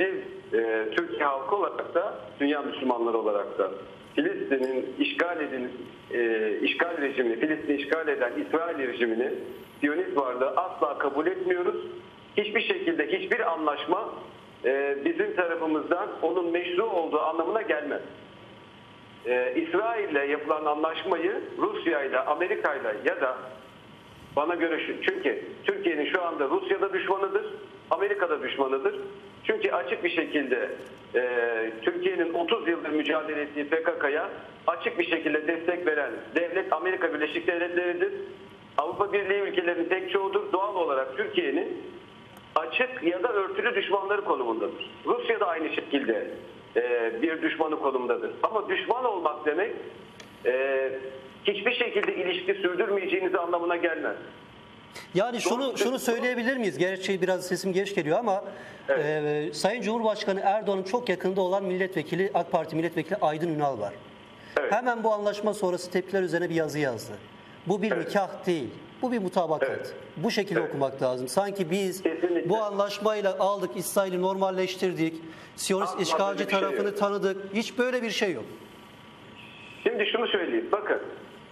biz e, Türkiye halkı olarak da dünya Müslümanları olarak da Filistin'in işgal edilip e, işgal rejimini, Filistin'i işgal eden İsrail rejimini, Siyonist varlığı asla kabul etmiyoruz. Hiçbir şekilde hiçbir anlaşma e, bizim tarafımızdan onun meşru olduğu anlamına gelmez. Ee, İsrail'le yapılan anlaşmayı Rusya'yla, Amerika'yla ya da bana göre şu, çünkü Türkiye'nin şu anda Rusya'da düşmanıdır, Amerika'da düşmanıdır. Çünkü açık bir şekilde e, Türkiye'nin 30 yıldır mücadele ettiği PKK'ya açık bir şekilde destek veren devlet Amerika Birleşik Devletleri'dir. Avrupa Birliği ülkelerinin tek çoğudur. Doğal olarak Türkiye'nin açık ya da örtülü düşmanları konumundadır. Rusya da aynı şekilde e, bir düşmanı konumundadır. Ama düşman olmak demek e, hiçbir şekilde ilişki sürdürmeyeceğiniz anlamına gelmez. Yani şunu Doğru. şunu söyleyebilir miyiz? Gerçi biraz sesim geç geliyor ama e, Sayın Cumhurbaşkanı Erdoğan'ın çok yakında olan milletvekili AK Parti milletvekili Aydın Ünal var. Evet. Hemen bu anlaşma sonrası tepkiler üzerine bir yazı yazdı. Bu bir Evet. nikah değil. Bu bir mutabakat. Evet. Bu şekilde Evet. okumak lazım. Sanki biz Kesinlikle. bu anlaşmayla aldık İsrail'i normalleştirdik. Siyonist Asla işgalci şey tarafını yok. tanıdık. Hiç böyle bir şey yok. Şimdi şunu söyleyeyim. Bakın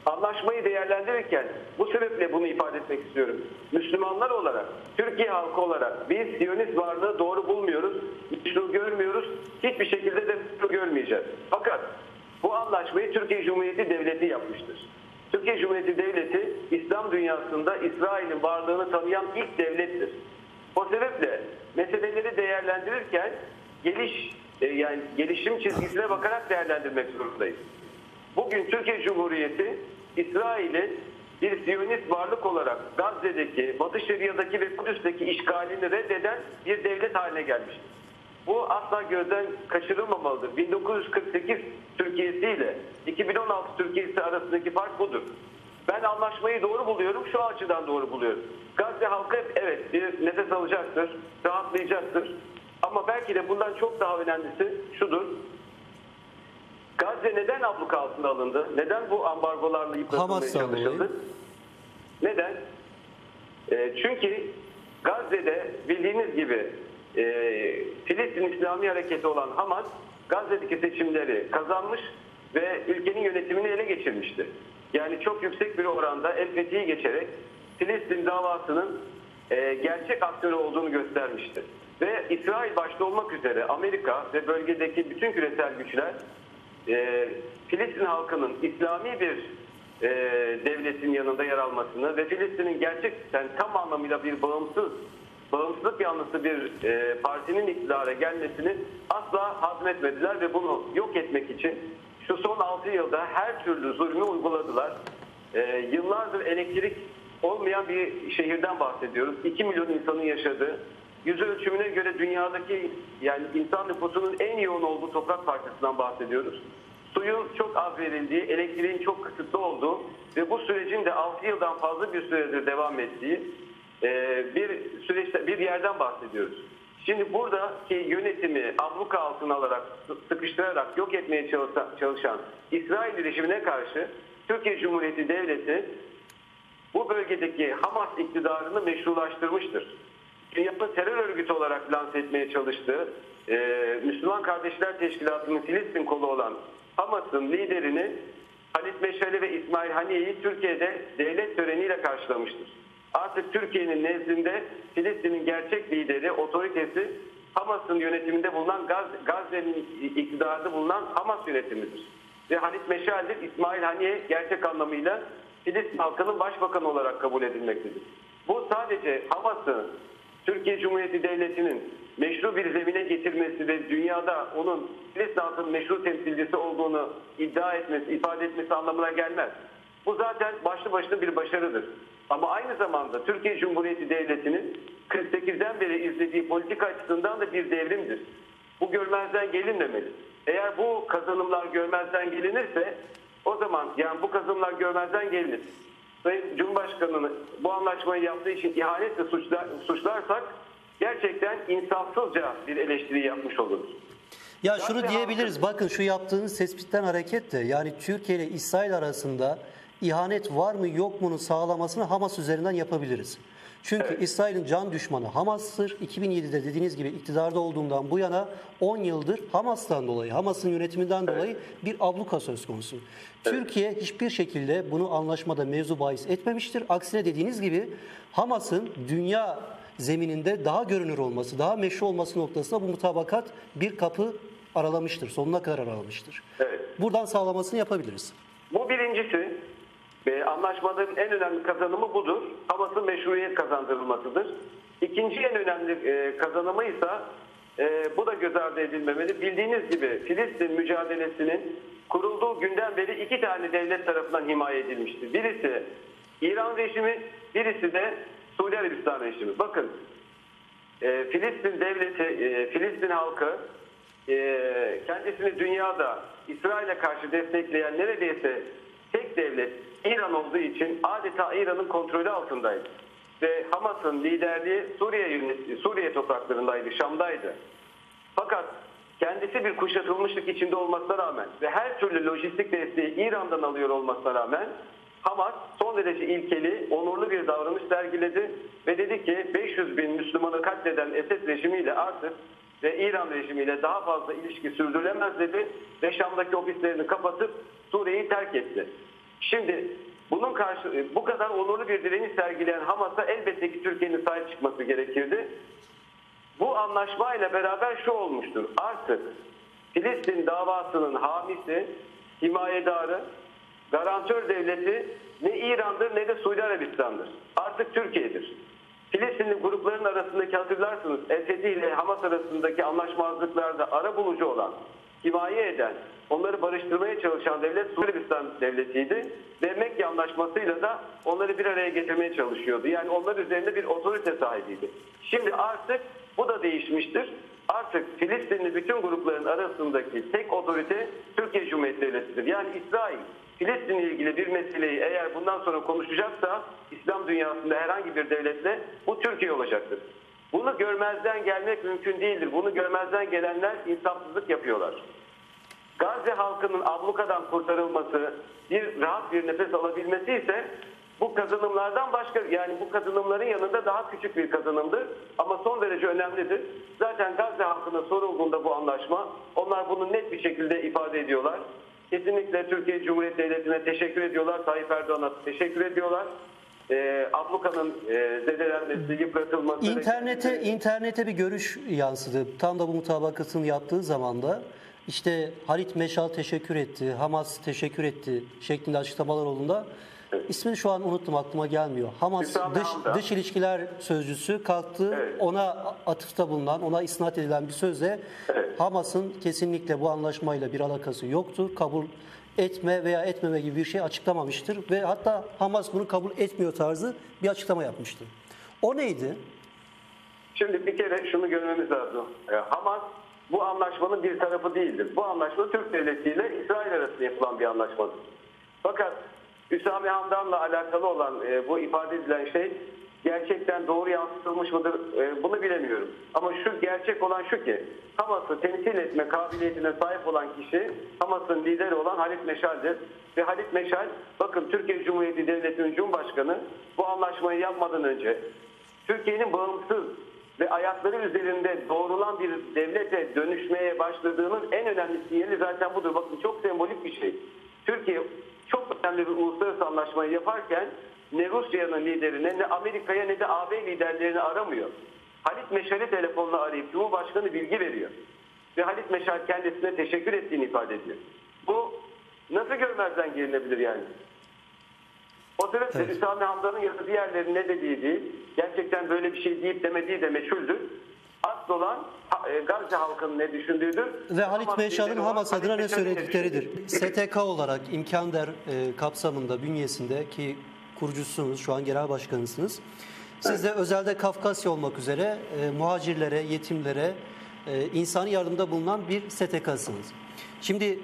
anlaşmayı değerlendirirken bu sebeple bunu ifade etmek istiyorum. Müslümanlar olarak, Türkiye halkı olarak biz Siyonist varlığı doğru bulmuyoruz, meşru görmüyoruz, hiçbir şekilde de meşru görmeyeceğiz. Fakat bu anlaşmayı Türkiye Cumhuriyeti Devleti yapmıştır. Türkiye Cumhuriyeti Devleti İslam dünyasında İsrail'in varlığını tanıyan ilk devlettir. O sebeple meseleleri değerlendirirken geliş e, yani gelişim çizgisine bakarak değerlendirmek zorundayız. Bugün Türkiye Cumhuriyeti İsrail'i bir Siyonist varlık olarak Gazze'deki, Batı Şeria'daki ve Kudüs'teki işgalini reddeden bir devlet haline gelmiştir. Bu asla gözden kaçırılmamalıdır. 1948 Türkiye'si ile 2016 Türkiye'si arasındaki fark budur. Ben anlaşmayı doğru buluyorum, şu açıdan doğru buluyorum. Gazze halkı evet bir nefes alacaktır, rahatlayacaktır. Ama belki de bundan çok daha önemlisi şudur. Gazze neden abluka altına alındı? Neden bu ambargolarla yıpratılmaya çalışıldı? Neden? E, çünkü Gazze'de bildiğiniz gibi e, Filistin İslami Hareketi olan Hamas Gazze'deki seçimleri kazanmış ve ülkenin yönetimini ele geçirmişti. Yani çok yüksek bir oranda El Fethi'yi geçerek Filistin davasının e, gerçek aktörü olduğunu göstermişti. Ve İsrail başta olmak üzere Amerika ve bölgedeki bütün küresel güçler e, Filistin halkının İslami bir e, devletin yanında yer almasını ve Filistin'in gerçekten tam anlamıyla bir bağımsız, bağımsızlık yanlısı bir e, partinin iktidara gelmesini asla hazmetmediler ve bunu yok etmek için şu son 6 yılda her türlü zulmü uyguladılar. E, yıllardır elektrik olmayan bir şehirden bahsediyoruz. 2 milyon insanın yaşadığı, yüz ölçümüne göre dünyadaki yani insan nüfusunun en yoğun olduğu toprak parçasından bahsediyoruz. Suyun çok az verildiği, elektriğin çok kısıtlı olduğu ve bu sürecin de 6 yıldan fazla bir süredir devam ettiği e, bir süreçte bir yerden bahsediyoruz. Şimdi buradaki yönetimi abluka altına alarak, sıkıştırarak yok etmeye çalışan, İsrail rejimine karşı Türkiye Cumhuriyeti Devleti bu bölgedeki Hamas iktidarını meşrulaştırmıştır. Dünyanın terör örgütü olarak lanse etmeye çalıştığı e, Müslüman Kardeşler Teşkilatı'nın Filistin kolu olan Hamas'ın liderini Halit Meşali ve İsmail Haniye'yi Türkiye'de devlet töreniyle karşılamıştır. Artık Türkiye'nin nezdinde Filistin'in gerçek lideri, otoritesi Hamas'ın yönetiminde bulunan Gaz- Gazze'nin iktidarında bulunan Hamas yönetimidir. Ve Halit Meşal'dir İsmail Haniye gerçek anlamıyla Filistin halkının başbakanı olarak kabul edilmektedir. Bu sadece Hamas'ı Türkiye Cumhuriyeti Devleti'nin meşru bir zemine getirmesi ve dünyada onun Filistin halkının meşru temsilcisi olduğunu iddia etmesi, ifade etmesi anlamına gelmez. Bu zaten başlı başına bir başarıdır. Ama aynı zamanda Türkiye Cumhuriyeti Devleti'nin 48'den beri izlediği politika açısından da bir devrimdir. Bu görmezden gelinmemeli. Eğer bu kazanımlar görmezden gelinirse o zaman yani bu kazanımlar görmezden gelinir. Sayın Cumhurbaşkanı'nı bu anlaşmayı yaptığı için ihanetle suçlar, suçlarsak gerçekten insafsızca bir eleştiri yapmış oluruz. Ya Gazze şunu diyebiliriz. Bakın şu yaptığınız tespitten hareketle yani Türkiye ile İsrail arasında ihanet var mı yok mu'nu sağlamasını Hamas üzerinden yapabiliriz. Çünkü Evet. İsrail'in can düşmanı Hamas'tır. 2007'de dediğiniz gibi iktidarda olduğundan bu yana 10 yıldır Hamas'tan dolayı, Hamas'ın yönetiminden dolayı bir abluka söz konusu. Türkiye hiçbir şekilde bunu anlaşmada mevzu bahis etmemiştir. Aksine dediğiniz gibi Hamas'ın dünya zemininde daha görünür olması, daha meşru olması noktasında bu mutabakat bir kapı aralamıştır. Sonuna kadar aralamıştır. Evet. Buradan sağlamasını yapabiliriz. Bu birincisi. Ve anlaşmanın en önemli kazanımı budur. Hamas'ın meşruiyet kazandırılmasıdır. İkinci en önemli e, kazanımı ise e, bu da göz ardı edilmemeli. Bildiğiniz gibi Filistin mücadelesinin kurulduğu günden beri iki tane devlet tarafından himaye edilmiştir. Birisi İran rejimi, birisi de Suudi Arabistan rejimi. Bakın e, Filistin devleti, e, Filistin halkı e, kendisini dünyada İsrail'e karşı destekleyen neredeyse tek devlet İran olduğu için adeta İran'ın kontrolü altındaydı. Ve Hamas'ın liderliği Suriye Suriye topraklarındaydı, Şam'daydı. Fakat kendisi bir kuşatılmışlık içinde olmasına rağmen ve her türlü lojistik desteği İran'dan alıyor olmasına rağmen Hamas son derece ilkeli, onurlu bir davranış sergiledi ve dedi ki 500 bin Müslümanı katleden Esed rejimiyle artık ve İran rejimiyle daha fazla ilişki sürdürülemez dedi ve Şam'daki ofislerini kapatıp Suriye'yi terk etti. Şimdi bunun karşı bu kadar onurlu bir direniş sergileyen Hamas'a elbette ki Türkiye'nin sahip çıkması gerekirdi. Bu anlaşmayla beraber şu olmuştur. Artık Filistin davasının hamisi, himayedarı, garantör devleti ne İran'dır ne de Suudi Arabistan'dır. Artık Türkiye'dir. Filistinli grupların arasındaki hatırlarsınız Fethi ile Hamas arasındaki anlaşmazlıklarda ara bulucu olan, himaye eden, onları barıştırmaya çalışan devlet Suudi Arabistan devletiydi. Ve Mekke anlaşmasıyla da onları bir araya getirmeye çalışıyordu. Yani onlar üzerinde bir otorite sahibiydi. Şimdi artık bu da değişmiştir. Artık Filistinli bütün grupların arasındaki tek otorite Türkiye Cumhuriyeti Devleti'dir. Yani İsrail Filistin'le ilgili bir meseleyi eğer bundan sonra konuşacaksa İslam dünyasında herhangi bir devletle bu Türkiye olacaktır. Bunu görmezden gelmek mümkün değildir. Bunu görmezden gelenler insafsızlık yapıyorlar. Gazze halkının ablukadan kurtarılması, bir rahat bir nefes alabilmesi ise bu kazanımlardan başka yani bu kazanımların yanında daha küçük bir kazanımdır ama son derece önemlidir. Zaten Gazze halkına sorulduğunda bu anlaşma onlar bunu net bir şekilde ifade ediyorlar. Kesinlikle Türkiye Cumhuriyeti Devleti'ne teşekkür ediyorlar. Tayyip Erdoğan'a teşekkür ediyorlar. Ee, ablukanın e, zedelenmesi, yıpratılması... ve- İnternete internete bir görüş yansıdı. Tam da bu mutabakatını yaptığı zaman da işte Halit Meşal teşekkür etti, Hamas teşekkür etti şeklinde açıklamalar olduğunda ismini şu an unuttum aklıma gelmiyor. Hamas Hüsam dış, dış ilişkiler sözcüsü kalktı Evet. ona atıfta bulunan, ona isnat edilen bir sözle Hamas'ın kesinlikle bu anlaşmayla bir alakası yoktur. Kabul etme veya etmeme gibi bir şey açıklamamıştır ve hatta Hamas bunu kabul etmiyor tarzı bir açıklama yapmıştı. O neydi? Şimdi bir kere şunu görmemiz lazım. Ee, Hamas bu anlaşmanın bir tarafı değildir. Bu anlaşma Türk Devleti ile İsrail arasında yapılan bir anlaşmadır. Fakat Üsame Hamdan'la alakalı olan e, bu ifade edilen şey gerçekten doğru yansıtılmış mıdır e, bunu bilemiyorum. Ama şu gerçek olan şu ki Hamas'ı temsil etme kabiliyetine sahip olan kişi Hamas'ın lideri olan Halit Meşal'dir. Ve Halit Meşal bakın Türkiye Cumhuriyeti Devleti'nin Cumhurbaşkanı bu anlaşmayı yapmadan önce Türkiye'nin bağımsız ve ayakları üzerinde doğrulan bir devlete dönüşmeye başladığının en önemli sinyali zaten budur. Bakın çok sembolik bir şey. Türkiye çok önemli bir uluslararası anlaşmayı yaparken ne Rusya'nın liderine ne Amerika'ya ne de AB liderlerini aramıyor. Halit Meşal'i telefonla arayıp Cumhurbaşkanı bilgi veriyor. Ve Halit Meşal kendisine teşekkür ettiğini ifade ediyor. Bu nasıl görmezden gelinebilir yani? O sebeple Evet. Hüsame Hamdan'ın ya da diğerlerinin ne dediği değil, gerçekten böyle bir şey deyip demediği de meçhuldür. Asıl olan e, Gazze halkının ne düşündüğüdür. Ve Halit Meşal'ın Hamas adına ne söyledikleridir. STK olarak İmkan Der e, kapsamında bünyesinde ki kurucusunuz, şu an genel başkanısınız. Siz de özelde Kafkasya olmak üzere e, muhacirlere, yetimlere e, insani yardımda bulunan bir STK'sınız. Şimdi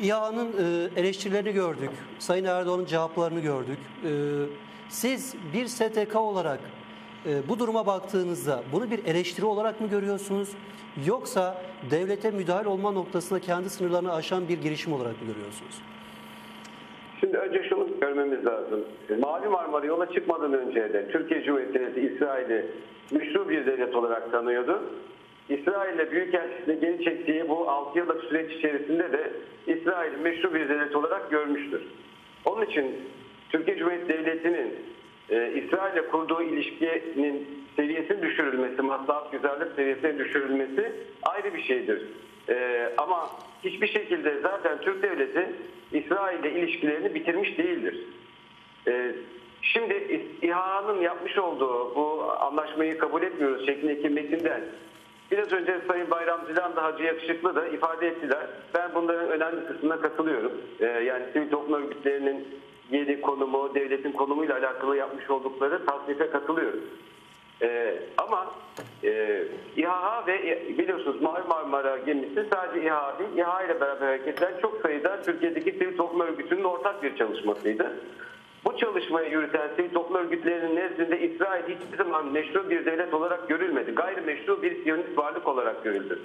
İHA'nın e, eleştirilerini gördük. Sayın Erdoğan'ın cevaplarını gördük. E, siz bir STK olarak e, bu duruma baktığınızda bunu bir eleştiri olarak mı görüyorsunuz? Yoksa devlete müdahale olma noktasında kendi sınırlarını aşan bir girişim olarak mı görüyorsunuz? Şimdi önce şunu görmemiz lazım. Mavi Marmara yola çıkmadan önce de Türkiye Cumhuriyeti İsrail'i meşru bir devlet olarak tanıyordu. İsrail'le Büyükelçisi'ni geri çektiği bu 6 yıllık süreç içerisinde de İsrail'i meşru bir devlet olarak görmüştür. Onun için Türkiye Cumhuriyeti Devleti'nin e, İsrail'le kurduğu ilişkinin seviyesinin düşürülmesi, maslahat güzellik seviyesinin düşürülmesi ayrı bir şeydir. E, ama hiçbir şekilde zaten Türk Devleti İsrail'le ilişkilerini bitirmiş değildir. E, şimdi İHA'nın yapmış olduğu bu anlaşmayı kabul etmiyoruz şeklindeki metinden biraz önce Sayın Bayram Zilan da Hacı Yakışıklı da ifade ettiler. Ben bunların önemli kısmına katılıyorum. Yani sivil toplum örgütlerinin yeri konumu, devletin konumuyla alakalı yapmış oldukları tasnife katılıyorum. Ee, ama e, İHA ve e, biliyorsunuz Mavi Marmara gemisi sadece İHA değil, İHA ile beraber hareket eden çok sayıda Türkiye'deki sivil toplum örgütünün ortak bir çalışmasıydı. Bu çalışmayı yürüten sivil toplum örgütlerinin nezdinde İsrail hiçbir zaman meşru bir devlet olarak görülmedi. Gayrimeşru bir siyonist varlık olarak görüldü.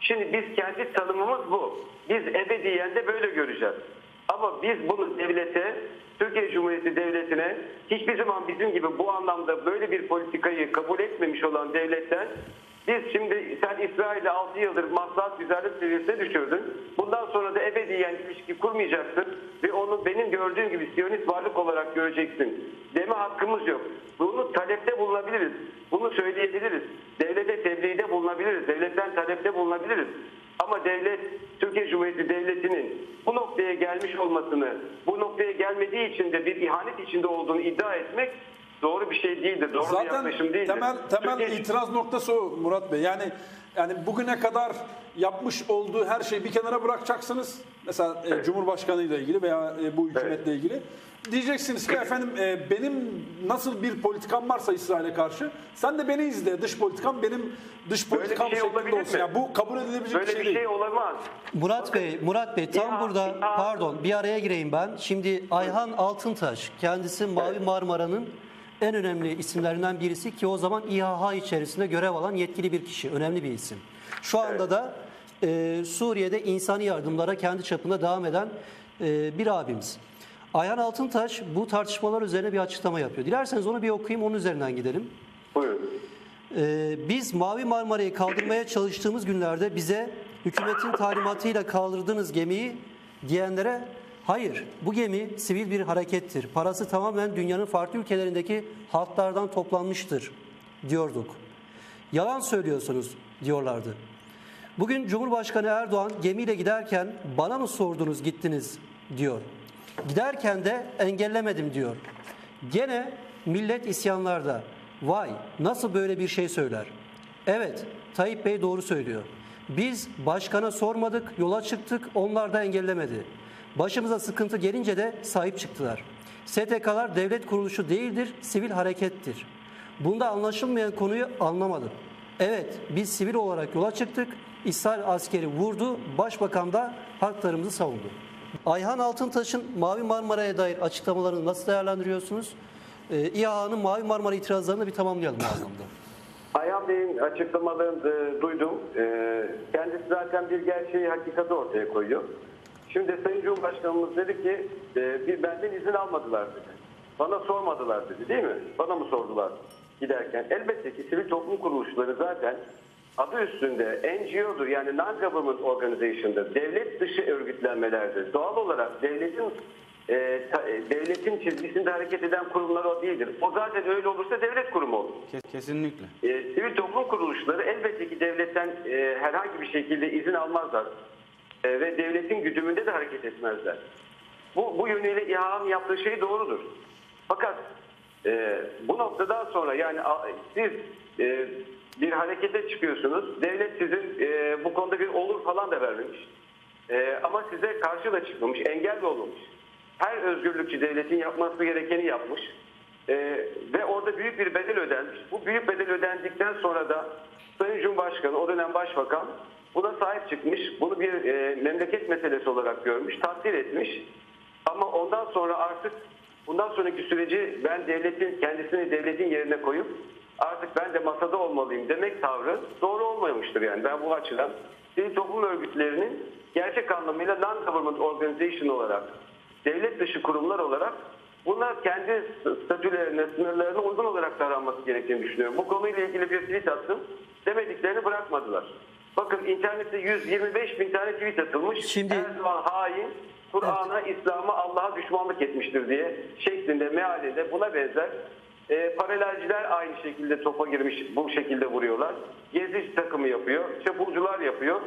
Şimdi biz kendi tanımımız bu. Biz ebediyen de böyle göreceğiz. Ama biz bunu devlete, Türkiye Cumhuriyeti Devleti'ne hiçbir zaman bizim gibi bu anlamda böyle bir politikayı kabul etmemiş olan devletten biz şimdi sen İsrail'le 6 yıldır maslahat güzellik seviyesine düşürdün. Bundan sonra da ebediyen ilişki kurmayacaksın ve onu benim gördüğüm gibi Siyonist varlık olarak göreceksin. Deme hakkımız yok. Bunu talepte bulunabiliriz. Bunu söyleyebiliriz. Devlete tebliğde bulunabiliriz. Devletten talepte bulunabiliriz. Ama devlet, Türkiye Cumhuriyeti Devleti'nin bu noktaya gelmiş olmasını, bu noktaya gelmediği için de bir ihanet içinde olduğunu iddia etmek doğru bir şey değildir. Doğru bir Zaten yaklaşım değildir. temel temel Türkiye- itiraz noktası o Murat Bey. Yani yani bugüne kadar yapmış olduğu her şeyi bir kenara bırakacaksınız. Mesela e, Cumhurbaşkanı ile ilgili veya e, bu hükümetle ilgili. Diyeceksiniz ki efendim e, benim nasıl bir politikam varsa İsrail'e karşı sen de beni izle. Dış politikam benim dış Böyle bir politikam şey şeklinde olabilir olsun. mi? Yani bu kabul edilebilecek Böyle bir şey bir değil. şey olamaz. Murat Bey, Murat Bey tam İHA, burada İHA. pardon bir araya gireyim ben. Şimdi Ayhan Altıntaş kendisi Mavi Marmara'nın en önemli isimlerinden birisi ki o zaman İHA içerisinde görev alan yetkili bir kişi, önemli bir isim. Şu anda da e, Suriye'de insani yardımlara kendi çapında devam eden e, bir abimiz. Ayhan Altıntaş bu tartışmalar üzerine bir açıklama yapıyor. Dilerseniz onu bir okuyayım, onun üzerinden gidelim. Buyurun. Ee, biz Mavi Marmara'yı kaldırmaya çalıştığımız günlerde bize hükümetin talimatıyla kaldırdığınız gemiyi diyenlere hayır bu gemi sivil bir harekettir. Parası tamamen dünyanın farklı ülkelerindeki halklardan toplanmıştır diyorduk. Yalan söylüyorsunuz diyorlardı. Bugün Cumhurbaşkanı Erdoğan gemiyle giderken bana mı sordunuz gittiniz diyor. Giderken de engellemedim diyor. Gene millet isyanlarda. Vay nasıl böyle bir şey söyler? Evet Tayyip Bey doğru söylüyor. Biz başkana sormadık, yola çıktık, onlar da engellemedi. Başımıza sıkıntı gelince de sahip çıktılar. STK'lar devlet kuruluşu değildir, sivil harekettir. Bunda anlaşılmayan konuyu anlamadım. Evet, biz sivil olarak yola çıktık. İsrail askeri vurdu, başbakan da haklarımızı savundu. Ayhan Altıntaş'ın Mavi Marmara'ya dair açıklamalarını nasıl değerlendiriyorsunuz? Ee, İHA'nın Mavi Marmara itirazlarını bir tamamlayalım bu anlamda. Ayhan Bey'in açıklamalarını e, duydum. E, kendisi zaten bir gerçeği, hakikati ortaya koyuyor. Şimdi Sayın Cumhurbaşkanımız dedi ki, e, bir benden izin almadılar dedi. Bana sormadılar dedi değil mi? Bana mı sordular giderken? Elbette ki sivil toplum kuruluşları zaten adı üstünde NGO'dur yani non-government organization'dır. Devlet dışı örgütlenmelerdir. Doğal olarak devletin e, e, devletin çizgisinde hareket eden kurumlar o değildir. O zaten öyle olursa devlet kurumu olur. Kes- Kesinlikle. E, sivil toplum kuruluşları elbette ki devletten e, herhangi bir şekilde izin almazlar. E, ve devletin güdümünde de hareket etmezler. Bu, bu yönüyle İHA'nın yaptığı şey doğrudur. Fakat e, bu noktadan sonra yani siz e, bir harekete çıkıyorsunuz. Devlet sizin e, bu konuda bir olur falan da vermemiş. E, ama size karşı da çıkmamış, engel de olmamış. Her özgürlükçü devletin yapması gerekeni yapmış. E, ve orada büyük bir bedel ödenmiş. Bu büyük bedel ödendikten sonra da Sayın Cumhurbaşkanı, o dönem Başbakan buna sahip çıkmış. Bunu bir e, memleket meselesi olarak görmüş, takdir etmiş. Ama ondan sonra artık bundan sonraki süreci ben devletin kendisini devletin yerine koyup artık ben de masada olmalıyım demek tavrı doğru olmamıştır yani. Ben bu açıdan sivil toplum örgütlerinin gerçek anlamıyla non-government organization olarak devlet dışı kurumlar olarak buna kendi statülerine, sınırlarına uygun olarak davranması gerektiğini düşünüyorum. Bu konuyla ilgili bir tweet attım. Demediklerini bırakmadılar. Bakın internette 125 bin tane tweet atılmış. Şimdi- Erdoğan hain, Kur'an'a, İslam'a, Allah'a düşmanlık etmiştir diye şeklinde, mealinde buna benzer e, paralelciler aynı şekilde topa girmiş, bu şekilde vuruyorlar. Gezici takımı yapıyor, çapulcular yapıyor.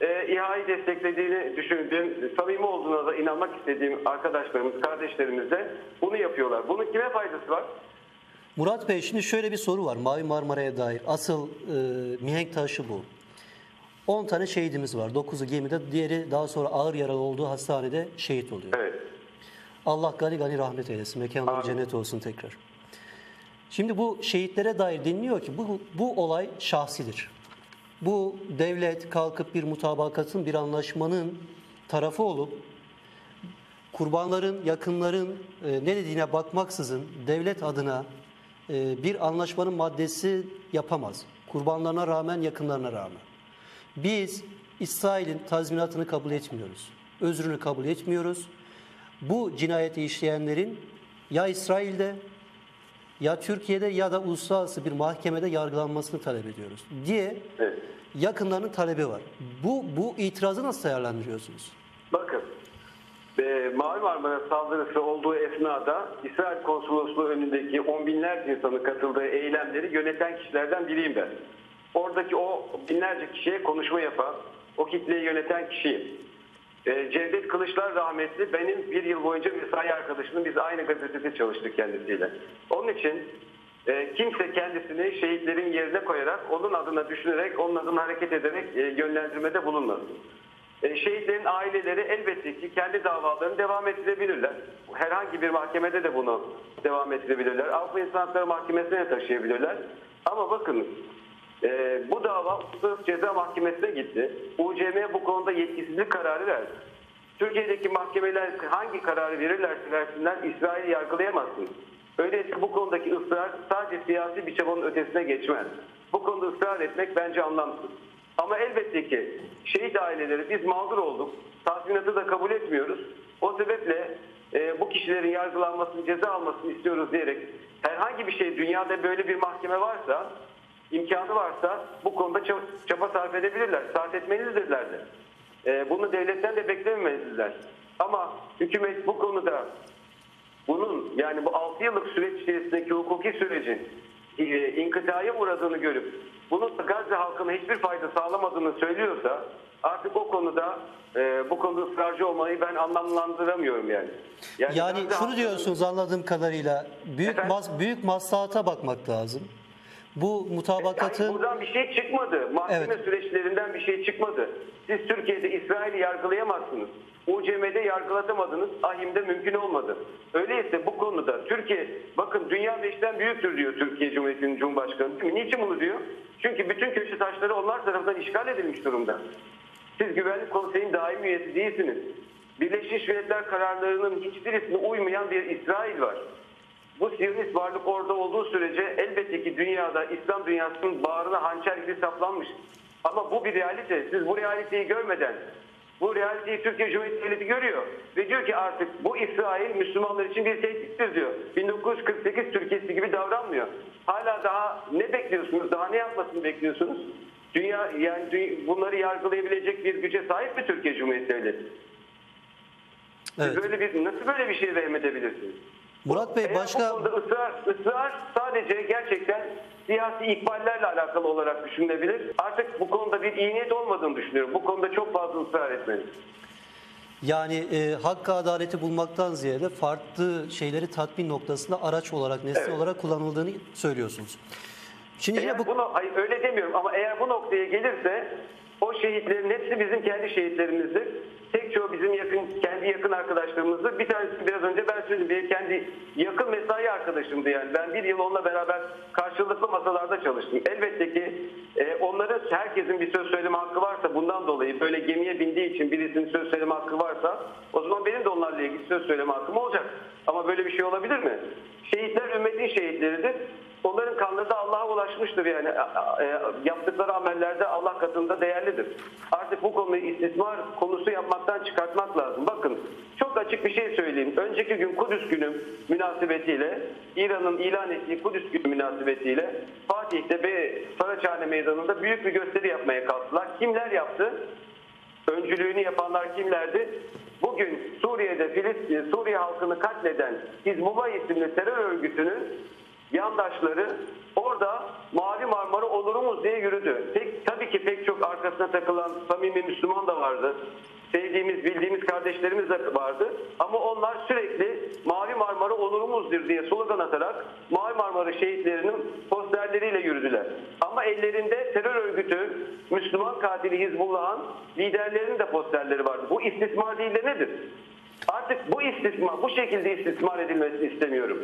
E, İHA'yı desteklediğini düşündüğüm, samimi olduğuna da inanmak istediğim arkadaşlarımız, kardeşlerimiz de bunu yapıyorlar. Bunun kime faydası var? Murat Bey şimdi şöyle bir soru var Mavi Marmara'ya dair. Asıl e, mihenk taşı bu. 10 tane şehidimiz var. 9'u gemide, diğeri daha sonra ağır yaralı olduğu hastanede şehit oluyor. Evet. Allah gani gani rahmet eylesin. Mekanları cennet olsun tekrar. Şimdi bu şehitlere dair deniliyor ki bu, bu olay şahsidir. Bu devlet kalkıp bir mutabakatın, bir anlaşmanın tarafı olup kurbanların, yakınların e, ne dediğine bakmaksızın devlet adına e, bir anlaşmanın maddesi yapamaz. Kurbanlarına rağmen, yakınlarına rağmen. Biz İsrail'in tazminatını kabul etmiyoruz. Özrünü kabul etmiyoruz. Bu cinayeti işleyenlerin ya İsrail'de ya Türkiye'de ya da uluslararası bir mahkemede yargılanmasını talep ediyoruz diye Evet. yakınlarının talebi var. Bu bu itirazı nasıl değerlendiriyorsunuz? Bakın, e, Mavi Marmara saldırısı olduğu esnada İsrail konsolosluğu önündeki on binlerce insanın katıldığı eylemleri yöneten kişilerden biriyim ben. Oradaki o binlerce kişiye konuşma yapan, o kitleyi yöneten kişiyim. E, Cevdet Kılıçlar rahmetli benim bir yıl boyunca mesai arkadaşımın biz aynı gazetede çalıştık kendisiyle. Onun için e, kimse kendisini şehitlerin yerine koyarak, onun adına düşünerek, onun adına hareket ederek e, yönlendirmede bulunmasın. E, şehitlerin aileleri elbette ki kendi davalarını devam ettirebilirler. Herhangi bir mahkemede de bunu devam ettirebilirler. Avrupa İnsan Hakları Mahkemesi'ne taşıyabilirler. Ama bakın e, bu dava Uluslararası Ceza Mahkemesi'ne gitti. UCM bu konuda yetkisizlik kararı verdi. Türkiye'deki mahkemeler hangi kararı verirlerse versinler İsrail'i yargılayamazsınız. Öyleyse bu konudaki ısrar sadece siyasi bir çabanın ötesine geçmez. Bu konuda ısrar etmek bence anlamsız. Ama elbette ki şehit aileleri biz mağdur olduk. Tazminatı da kabul etmiyoruz. O sebeple e, bu kişilerin yargılanmasını, ceza almasını istiyoruz diyerek herhangi bir şey dünyada böyle bir mahkeme varsa, imkanı varsa bu konuda çaba, sarf edebilirler. Sarf etmelidirler de. E, bunu devletten de beklememelidirler. Ama hükümet bu konuda bunun yani bu 6 yıllık süreç içerisindeki hukuki sürecin e, inkıtaya uğradığını görüp bunun Gazze halkına hiçbir fayda sağlamadığını söylüyorsa artık o konuda e, bu konuda ısrarcı olmayı ben anlamlandıramıyorum yani. Yani Gazze şunu diyorsunuz anladığım kadarıyla büyük Efendim? mas büyük maslahata bakmak lazım. Bu Yani mutabakatın buradan bir şey çıkmadı. Mahkeme Evet. süreçlerinden bir şey çıkmadı. Siz Türkiye'de İsrail'i yargılayamazsınız. UCM'de yargılatamadınız. Ahim'de mümkün olmadı. Öyleyse bu konuda Türkiye, bakın dünya beşten büyüktür diyor Türkiye Cumhuriyeti'nin Cumhurbaşkanı. Değil mi? Niçin bunu diyor? Çünkü bütün köşe taşları onlar tarafından işgal edilmiş durumda. Siz Güvenlik Konseyi'nin daimi üyesi değilsiniz. Birleşmiş Milletler kararlarının hiçbirisine uymayan bir İsrail var. Bu Siyonist varlık orada olduğu sürece elbette ki dünyada İslam dünyasının bağrına hançer gibi saplanmış. Ama bu bir realite. Siz bu realiteyi görmeden bu realiteyi Türkiye Cumhuriyeti Devleti görüyor. Ve diyor ki artık bu İsrail Müslümanlar için bir tehdittir diyor. 1948 Türkiye'si gibi davranmıyor. Hala daha ne bekliyorsunuz? Daha ne yapmasını bekliyorsunuz? Dünya yani bunları yargılayabilecek bir güce sahip mi Türkiye Cumhuriyeti Devleti? Evet. böyle bir nasıl böyle bir şey vehmedebilirsiniz? Murat Bey Eğer başka bu konuda ısrar, ısrar sadece gerçekten siyasi ikballerle alakalı olarak düşünülebilir. Artık bu konuda bir iyi niyet olmadığını düşünüyorum. Bu konuda çok fazla ısrar etmeli. yani e, hakkı adaleti bulmaktan ziyade farklı şeyleri tatmin noktasında araç olarak, nesne Evet. olarak kullanıldığını söylüyorsunuz. Şimdi yine Eğer bu bunu, hayır öyle demiyorum ama eğer bu noktaya gelirse o şehitlerin hepsi bizim kendi şehitlerimizdir. Tek çoğu bizim yakın, kendi yakın arkadaşlarımızdır. Bir tanesi biraz önce ben söyledim. Benim kendi yakın mesai arkadaşımdı yani. Ben bir yıl onunla beraber karşılıklı masalarda çalıştım. Elbette ki e, onların herkesin bir söz söyleme hakkı varsa bundan dolayı böyle gemiye bindiği için birisinin söz söyleme hakkı varsa o zaman benim de onlarla ilgili söz söyleme hakkım olacak. Ama böyle bir şey olabilir mi? Şehitler ümmetin şehitleridir. Onların kanları da Allah'a ulaşmıştır. yani e, yaptıkları amellerde Allah katında değerlidir. Artık bu konuyu istismar konusu yapmaktan çıkartmak lazım. Bakın çok açık bir şey söyleyeyim. Önceki gün Kudüs günü münasebetiyle İran'ın ilan ettiği Kudüs günü münasebetiyle Fatih'te ve Saraçhane Meydanı'nda büyük bir gösteri yapmaya kalktılar. Kimler yaptı? Öncülüğünü yapanlar kimlerdi? Bugün Suriye'de Filistin, Suriye halkını katleden Hizbullah isimli terör örgütünün yandaşları orada Mavi Marmara olurumuz diye yürüdü. Pek, tabii ki pek çok arkasına takılan samimi Müslüman da vardı. Sevdiğimiz, bildiğimiz kardeşlerimiz de vardı. Ama onlar sürekli Mavi Marmara onurumuzdur diye slogan atarak Mavi Marmara şehitlerinin posterleriyle yürüdüler. Ama ellerinde terör örgütü Müslüman katili Hizbullah'ın liderlerinin de posterleri vardı. Bu istismar değil de nedir? Artık bu istismar, bu şekilde istismar edilmesini istemiyorum.